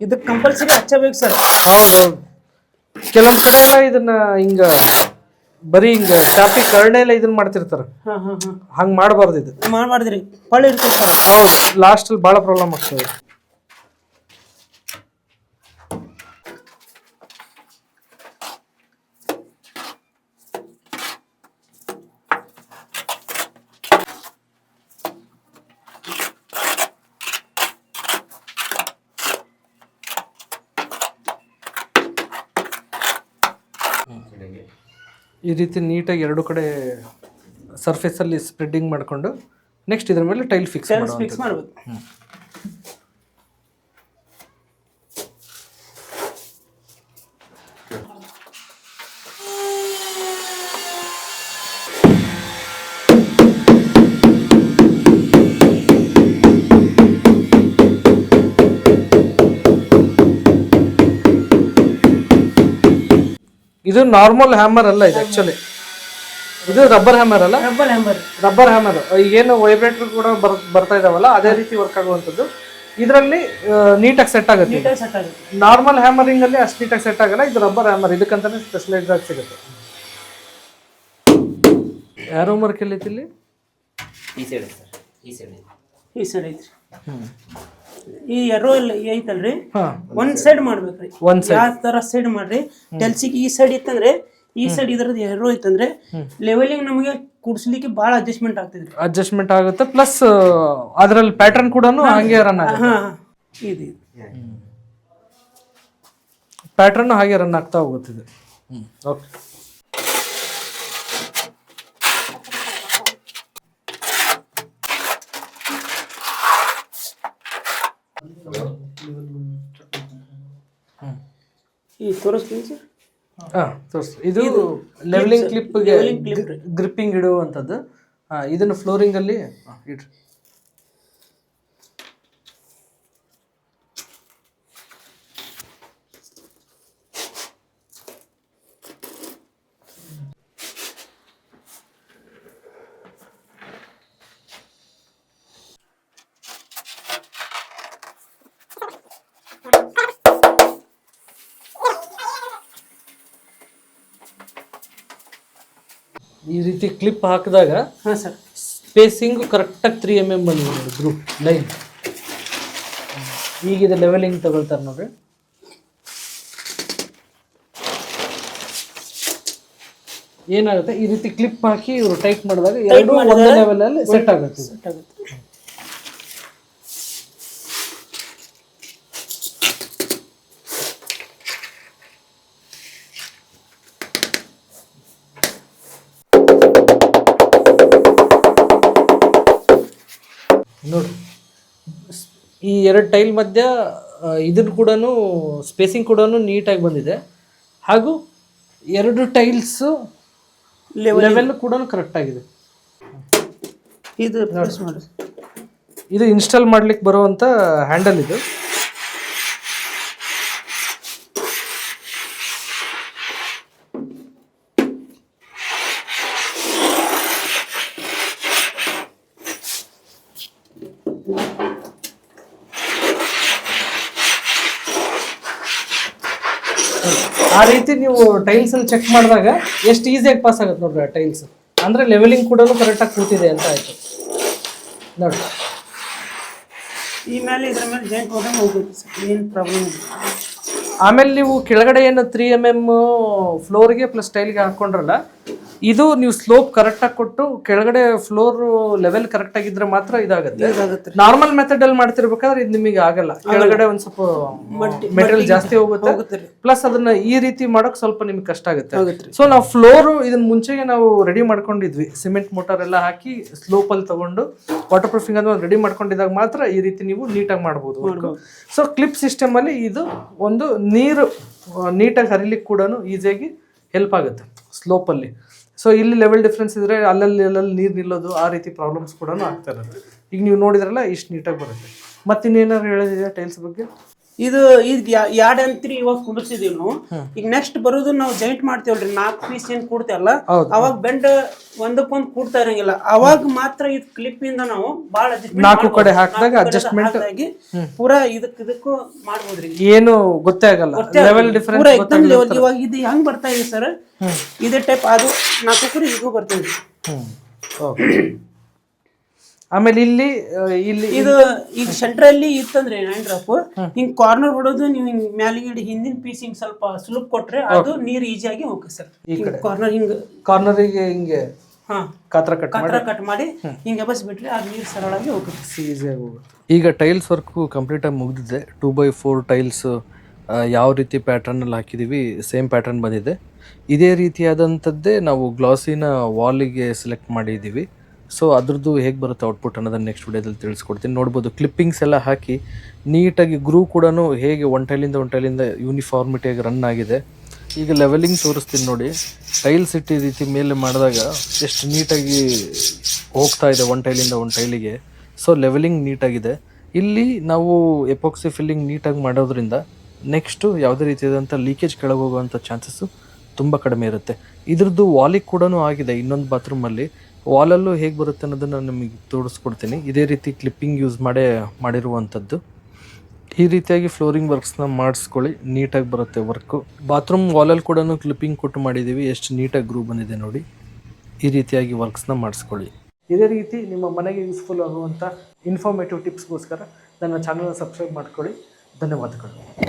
ಇದಕ್ಕೆ ಕಂಪಲ್ಸರಿ ಹಚ್ಚಬೇಕು ಸರ್ ಹೌದೌದು ಕೆಲವೊಂದು ಕಡೆ ಎಲ್ಲ ಇದನ್ನ ಹಿಂಗ ಬರೀ ಹಿಂಗ ಚಾಪಿ ಕರ್ಣೆ ಎಲ್ಲ ಇದನ್ನ ಮಾಡ್ತಿರ್ತಾರೆ. ಹಾಂ ಹಾಂ ಹಾಂ. ಹಂಗ್ ಮಾಡಬಾರ್ದು ಇದು. ಮಾಡ್ಬಾರ್ದ್ರಿ. ಪಳ್ಳಿ ಇರ್ತದೆ ಸರ್ ಹೌದು. ಲಾಸ್ಟ್ ಅಲ್ಲಿ ಬಹಳ ಪ್ರಾಬ್ಲಮ್ ಆಗ್ತದೆ. ಈ ರೀತಿ ನೀಟಾಗಿ ಎರಡು ಕಡೆ ಸರ್ಫೇಸಲ್ಲಿ ಸ್ಪ್ರೆಡ್ಡಿಂಗ್ ಮಾಡಿಕೊಂಡು ನೆಕ್ಸ್ಟ್ ಇದ್ರ ಮೇಲೆ ಟೈಲ್ ಫಿಕ್ಸ್ ಮಾಡಿ ಫಿಕ್ಸ್ ಮಾಡ್ಬೇಕು ನಾರ್ಮಲ್ ಹ್ಯಾಮರ್ ಅಲ್ಲ ಇದು ಆಕ್ಚುಲಿ ಇದು ರಬ್ಬರ್ ಹ್ಯಾಮರ್ ಅಲ್ಲ? ರಬ್ಬರ್ ಹ್ಯಾಮರ್ ರಬ್ಬರ್ ಹ್ಯಾಮರ್ ಏನು ವೈಬ್ರೇಟರ್ ಕೂಡ ಬರ್ ಬರ್ತಾ ಇದಾವಲ್ಲ ಅದೇ ರೀತಿ ವರ್ಕ್ ಆಗುವಂಥದ್ದು. ಇದರಲ್ಲಿ ನೀಟಾಗಿ ಸೆಟ್ ಆಗುತ್ತೆ. ನೀಟಾಗಿ ಸೆಟ್ ಆಗುತ್ತೆ. ನಾರ್ಮಲ್ ಹ್ಯಾಮರಿಂಗ್ ಅಲ್ಲಿ ಅಷ್ಟು ನೀಟಾಗಿ ಸೆಟ್ ಆಗಲ್ಲ ಇದು ರಬ್ಬರ್ ಹ್ಯಾಮರ್ ಇದಕ್ಕಂತಾನೆ ಸ್ಪೆಷಲೈಸ್ ಆಗಿ ಸಿಗುತ್ತೆ. ಯಾರೋ ವರ್ಕ್ ಎಲ್ಲಿ ಈ ಸೈಡ್ ಸರ್. ಈ ಸೈಡ್ ಈ ಸೈಡ್ ಐತ್ರಿ ಈ ಎರೋ ಎಲ್ಲ ಐತಲ್ರಿ? ಒಂದ್ ಸೈಡ್ ಮಾಡ್ಬೇಕ್ರಿ. ಒಂದ್ ಯಾವ ತರ ಸೈಡ್ ಮಾಡ್ರಿ? ಟೆಲ್ಸಿಗೆ ಈ ಸೈಡ್ ಇತ್ತಂದ್ರೆ ಈ ಸೈಡ್ ಇದ್ರದ್ದು ಎರೋ ಇತ್ತಂದ್ರೆ ಲೆವೆಲಿಂಗ್ ನಮಗೆ ಕುಡ್ಸ್ಲಿಕ್ಕೆ ಬಹಳ ಅಡ್ಜಸ್ಟ್ಮೆಂಟ್ ಆಗ್ತಿದ್ರಿ ಅಡ್ಜಸ್ಟ್ಮೆಂಟ್ ಆಗುತ್ತೆ ಪ್ಲಸ್ ಅದ್ರಲ್ಲಿ ಪ್ಯಾಟರ್ನ್ ಕೂಡ ಹಂಗೆ ರನ್ ಆಗುತ್ತೆ. ಇದು ಇದು. ಪ್ಯಾಟರ್ನ್ ಹಾಗೆ ರನ್ ಆಗ್ತಾ ಹೋಗುತ್ತಿದೆ. ಓಕೆ ತೋರಿಸ್ತೀನಿ ಸರ್. ಹಾಂ ತೋರಿಸಿ ಇದು ಲೆವೆಲಿಂಗ್ ಕ್ಲಿಪ್ಗೆ ಗ್ರಿಪ್ಪಿಂಗ್ ಇಡುವಂಥದ್ದು. ಇದನ್ನು ಫ್ಲೋರಿಂಗ್ ಅಲ್ಲಿ ಇಡ್ರಿ. ಈ ರೀತಿ ಕ್ಲಿಪ್ ಹಾಕಿದಾಗ ಹಾ ಸರ್. ಸ್ಪೇಸಿಂಗ್ ಕರೆಕ್ಟಾಗಿ ತ್ರೀ ಎಂ ಎಂ ಬಂದಿದೆ ನೋಡಿ ಗ್ರೂಪ್ ಲೈನ್ ಈಗ ಇದು ಲೆವೆಲಿಂಗ್ ತಗೊಳ್ತಾರೆ ನೋಡ್ರಿ. ಏನಾಗುತ್ತೆ? ಈ ರೀತಿ ಕ್ಲಿಪ್ ಹಾಕಿ ಇವರು ಟೈಪ್ ಮಾಡಿದಾಗ ಎರಡು ಒಂದೇ ಲೆವೆಲ್ ಅಲ್ಲಿ ಸೆಟ್ ಆಗುತ್ತೆ. ಸೆಟ್ ಆಗುತ್ತೆ. ನೋಡ್ರಿ ಸ್- ಈ ಎರಡು ಟೈಲ್ ಮಧ್ಯ ಇದನ್ನು ಕೂಡ ಸ್ಪೇಸಿಂಗ್ ಕೂಡ ನೀಟಾಗಿ ಬಂದಿದೆ. ಹಾಗೂ ಎರಡು ಟೈಲ್ಸು ಲೆವೆಲ್ ಕೂಡ ಕರೆಕ್ಟ್ ಆಗಿದೆ. ಇದು ಇದು ಇನ್ಸ್ಟಾಲ್ ಮಾಡ್ಲಿಕ್ಕೆ ಬರುವಂಥ ಹ್ಯಾಂಡಲ್ ಇದು ಆ ರೀತಿ ನೀವು ಟೈಲ್ಸ್ ಅಲ್ಲಿ ಚೆಕ್ ಮಾಡಿದಾಗ ಎಷ್ಟು ಈಸಿಯಾಗಿ ಪಾಸ್ ಆಗುತ್ತೆ ನೋಡ್ರಿ ಆ ಟೈಲ್ಸ್ ಅಂದ್ರೆ ಲೆವೆಲಿಂಗ್ ಕೂಡ ಕರೆಕ್ಟಾಗಿ ಕೂತಿದೆ ಅಂತ ಆಯ್ತು. ನೋಡಿ ಈ ಮೇಲೆ ಇದ್ರ ಮೇಲೆ ಜಾಯಿಂಟ್ ಹೋದಂಗೆ ಹೋಗುತ್ತೆ ಸರ್ ಏನು ಪ್ರಾಬ್ಲಮ್ ಆಮೇಲೆ ನೀವು ಕೆಳಗಡೆ ಏನು ತ್ರೀ ಎಂ ಎಂ ಫ್ಲೋರ್ಗೆ ಪ್ಲಸ್ ಟೈಲ್ಗೆ ಹಾಕೊಂಡ್ರಲ್ಲ ಇದು ನೀವು ಸ್ಲೋಪ್ ಕರೆಕ್ಟ್ ಆಗಿ ಕೊಟ್ಟು ಕೆಳಗಡೆ ಫ್ಲೋರ್ ಲೆವೆಲ್ ಕರೆಕ್ಟ್ ಆಗಿದ್ರೆ ಮಾತ್ರ ಇದಾಗುತ್ತೆ. ನಾರ್ಮಲ್ ಮೆಥಡ್ ಅಲ್ಲಿ ಮಾಡ್ತಿರ್ಬೇಕಾದ್ರೆ ಇದು ನಿಮಗೆ ಆಗಲ್ಲ. ಕೆಳಗಡೆ ಒಂದ್ ಸ್ವಲ್ಪ ಮೆಟೀರಿಯಲ್ ಜಾಸ್ತಿ ಹೋಗುತ್ತೆ. ಪ್ಲಸ್ ಅದನ್ನ ಈ ರೀತಿ ಮಾಡಕ್ ಸ್ವಲ್ಪ ನಿಮ್ಗೆ ಕಷ್ಟ ಆಗುತ್ತೆ. ಸೊ ನಾವು ಫ್ಲೋರ್ ಇದನ್ನ ಮುಂಚೆಗೆ ನಾವು ರೆಡಿ ಮಾಡ್ಕೊಂಡಿದ್ವಿ. ಸಿಮೆಂಟ್ ಮೋಟಾರ್ ಎಲ್ಲ ಹಾಕಿ ಸ್ಲೋಪ್ ಅಲ್ಲಿ ತಗೊಂಡು ವಾಟರ್ ಪ್ರೂಫಿಂಗ್ ಅನ್ನು ರೆಡಿ ಮಾಡ್ಕೊಂಡಿದಾಗ ಮಾತ್ರ ಈ ರೀತಿ ನೀವು ನೀಟಾಗಿ ಮಾಡಬಹುದು ಸೊ ಕ್ಲಿಪ್ ಸಿಸ್ಟಮ್ ಅಲ್ಲಿ ಇದು ಒಂದು ನೀರು ನೀಟಾಗಿ ಹರಿಲಿಕ್ಕೆ ಕೂಡ ಈಸಿಯಾಗಿ ಹೆಲ್ಪ್ ಆಗುತ್ತೆ. ಸ್ಲೋಪ್ ಅಲ್ಲಿ. ಸೊ ಇಲ್ಲಿ ಲೆವೆಲ್ ಡಿಫ್ರೆನ್ಸ್ ಇದ್ರೆ ಅಲ್ಲಲ್ಲಿ ಅಲ್ಲಲ್ಲಿ ನೀರು ನಿಲ್ಲೋದು ಆ ರೀತಿ ಪ್ರಾಬ್ಲಮ್ಸ್ ಕೂಡ ಆಗ್ತಾ ಇರುತ್ತೆ. ಈಗ ನೀವು ನೋಡಿದ್ರಲ್ಲ, ಇಷ್ಟು ನೀಟಾಗಿ ಬರುತ್ತೆ. ಮತ್ತಿನ್ನೇನಾದ್ರು ಹೇಳೋದಿದೆ ಟೈಲ್ಸ್ ಬಗ್ಗೆ? ಇದು ಈಗ ಯಾಡ್ ಅಂತ್ರಿ ಇವಾಗ ಕುಂದಿರ್ಸಿದೀವಿ ನಾವು. ಈಗ ನೆಕ್ಸ್ಟ್ ಬರೋದು ನಾವು ಜಾಯಿಂಟ್ ಮಾಡ್ತೇವಲ್ರಿ ನಾಲ್ಕು ಪೀಸ್ ಏನ್ ಕೂಡ್ತೇವಲ್ಲ. ಅವಾಗ ಬೆಂಡ್ ಒಂದಕ್ಕೊಂದು ಕೂಡ್ತಾ ಇರಂಗಿಲ್ಲ. ಅವಾಗ ಮಾತ್ರ ಇದ್ ಕ್ಲಿಪ್ ಇಂದ ನಾವು ಬಹಳ ನಾಲ್ಕು ಕಡೆ ಹಾಕಿದಾಗ ಅಡ್ಜಸ್ಟ್ಮೆಂಟ್ ಆಗಿ ಪೂರ ಇದಕ್ ಇದಕ್ಕೂ ಮಾಡ್ಬೋದ್ರಿ. ಏನು ಗೊತ್ತೇ ಆಗಲ್ಲ. ಲೆವೆಲ್ ಡಿಫರೆನ್ಸ್ ಪೂರಾ ಎಕ್ದಮ್ ಲೆವೆಲ್ ಇವಾಗ ಇದು ಹೆಂಗ್ ಬರ್ತಾ ಇದೆ ಸರ್? ಇದೇ ಟೈಪ್ ಅದು ನಾಲ್ಕು ಕಡೆ ಈಗೂ ಬರ್ತದೆ. ಆಮೇಲೆ ಇಲ್ಲಿ ಇಲ್ಲಿ ಇದು ಈಗ ಸೆಂಟ್ರಲ್ಲಿ ಇತ್ತಂದ್ರೆ ಹ್ಯಾಂಡ್ ಡ್ರಾಪ್ ಹಿಂಗ್ ಕಾರ್ನರ್ ಹೊಡೋದು ನೀವು ಹಿಂಗ್ ಹಿಡಿದ ಹಿಂದಿನ ಪೀಸ್ ಹಿಂಗ್ ಸ್ವಲ್ಪ ಸುಲಭ ಕೊಟ್ರೆ ಅದು ನೀರ್ ಈಸಿಯಾಗಿ ಹೋಗುತ್ತೆ ಸರ್. ಕಾರ್ನರ್ ಹಿಂಗ್ ಕಾರ್ನರಿಗೆ ಹಿಂಗೆ ಹಾ. ಕಾತ್ರ ಕಟ್ ಕಾತ್ರ ಕಟ್ ಮಾಡಿ ಹಿಂಗೆ ಎಬಸ್ ಬಿಟ್ರೆ ಆ ನೀರ್ ಸರಳಾಗಿ ಹೋಗುತ್ತೆ. ಈಸಿಯಾಗಿ ಹೋಗುತ್ತೆ. ಈಗ ಟೈಲ್ಸ್ ವರ್ಕು ಕಂಪ್ಲೀಟಾಗಿ ಮುಗಿದಿದೆ. ಟೂ ಬೈ ಫೋರ್ ಟೈಲ್ಸ್ ಯಾವ ರೀತಿ ಪ್ಯಾಟರ್ನಲ್ಲಿ ಹಾಕಿದೀವಿ ಸೇಮ್ ಪ್ಯಾಟರ್ನ್ ಬಂದಿದೆ. ಇದೇ ರೀತಿಯಾದಂಥದ್ದೇ ನಾವು ಗ್ಲಾಸಿನ ವಾಲಿಗೆ ಸೆಲೆಕ್ಟ್ ಮಾಡಿದ್ದೀವಿ ಸೊ ಅದ್ರದ್ದು ಹೇಗೆ ಬರುತ್ತೆ ಔಟ್ಪುಟ್ ಅನ್ನೋದನ್ನು ನೆಕ್ಸ್ಟ್ ವಿಡಿಯೋದಲ್ಲಿ ತಿಳಿಸ್ಕೊಡ್ತೀನಿ. ನೋಡ್ಬೋದು ಕ್ಲಿಪ್ಪಿಂಗ್ಸ್ ಎಲ್ಲ ಹಾಕಿ ನೀಟಾಗಿ ಗ್ರೂ ಕೂಡ ಹೇಗೆ ಒನ್ ಟೈಲಿಂದ ಒನ್ ಟೈಲಿಂದ ಯೂನಿಫಾರ್ಮಿಟಿಯಾಗಿ ರನ್ ಆಗಿದೆ. ಈಗ ಲೆವೆಲಿಂಗ್ ತೋರಿಸ್ತೀನಿ ನೋಡಿ. ಟೈಲ್ ಸಿಟ್ಟಿ ರೀತಿ ಮೇಲೆ ಮಾಡಿದಾಗ ಎಷ್ಟು ನೀಟಾಗಿ ಹೋಗ್ತಾ ಇದೆ ಒನ್ ಟೈಲಿಂದ ಒನ್ ಟೈಲಿಗೆ ಸೊ ಲೆವೆಲಿಂಗ್ ನೀಟಾಗಿದೆ ಇಲ್ಲಿ ನಾವು ಎಪಾಕ್ಸಿ ಫಿಲ್ಲಿಂಗ್ ನೀಟಾಗಿ ಮಾಡೋದ್ರಿಂದ ನೆಕ್ಸ್ಟು ಯಾವುದೇ ರೀತಿಯಾದಂಥ ಲೀಕೇಜ್ ಕೆಳಗೆ ಹೋಗುವಂಥ ಚಾನ್ಸಸ್ಸು ತುಂಬ ಕಡಿಮೆ ಇರುತ್ತೆ. ಇದ್ರದ್ದು ವಾಲಿಗೆ ಕೂಡ ಆಗಿದೆ. ಇನ್ನೊಂದು ಬಾತ್ರೂಮಲ್ಲಿ ವಾಲಲ್ಲೂ ಹೇಗೆ ಬರುತ್ತೆ ಅನ್ನೋದನ್ನು ನಿಮಗೆ ತೋರಿಸ್ಕೊಡ್ತೀನಿ. ಇದೇ ರೀತಿ ಕ್ಲಿಪ್ಪಿಂಗ್ ಯೂಸ್ ಮಾಡೇ, ಮಾಡಿರುವಂಥದ್ದು. ಈ ರೀತಿಯಾಗಿ ಫ್ಲೋರಿಂಗ್ ವರ್ಕ್ಸ್ನ ಮಾಡಿಸ್ಕೊಳ್ಳಿ, ನೀಟಾಗಿ ಬರುತ್ತೆ ವರ್ಕು ಬಾತ್ರೂಮ್ ವಾಲಲ್ಲಿ ಕೂಡ ಕ್ಲಿಪ್ಪಿಂಗ್ ಕೊಟ್ಟು ಮಾಡಿದ್ದೀವಿ ಎಷ್ಟು ನೀಟಾಗಿ ಗ್ರೂ ಬಂದಿದೆ ನೋಡಿ. ಈ ರೀತಿಯಾಗಿ ವರ್ಕ್ಸ್ನ ಮಾಡಿಸ್ಕೊಳ್ಳಿ. ಇದೇ ರೀತಿ ನಿಮ್ಮ ಮನೆಗೆ ಯೂಸ್ಫುಲ್ ಆಗುವಂಥ ಇನ್ಫಾರ್ಮೇಟಿವ್ ಟಿಪ್ಸ್ಗೋಸ್ಕರ ನನ್ನ ಚಾನಲ್ನ ಸಬ್ಸ್ಕ್ರೈಬ್ ಮಾಡ್ಕೊಳ್ಳಿ. ಧನ್ಯವಾದಗಳು.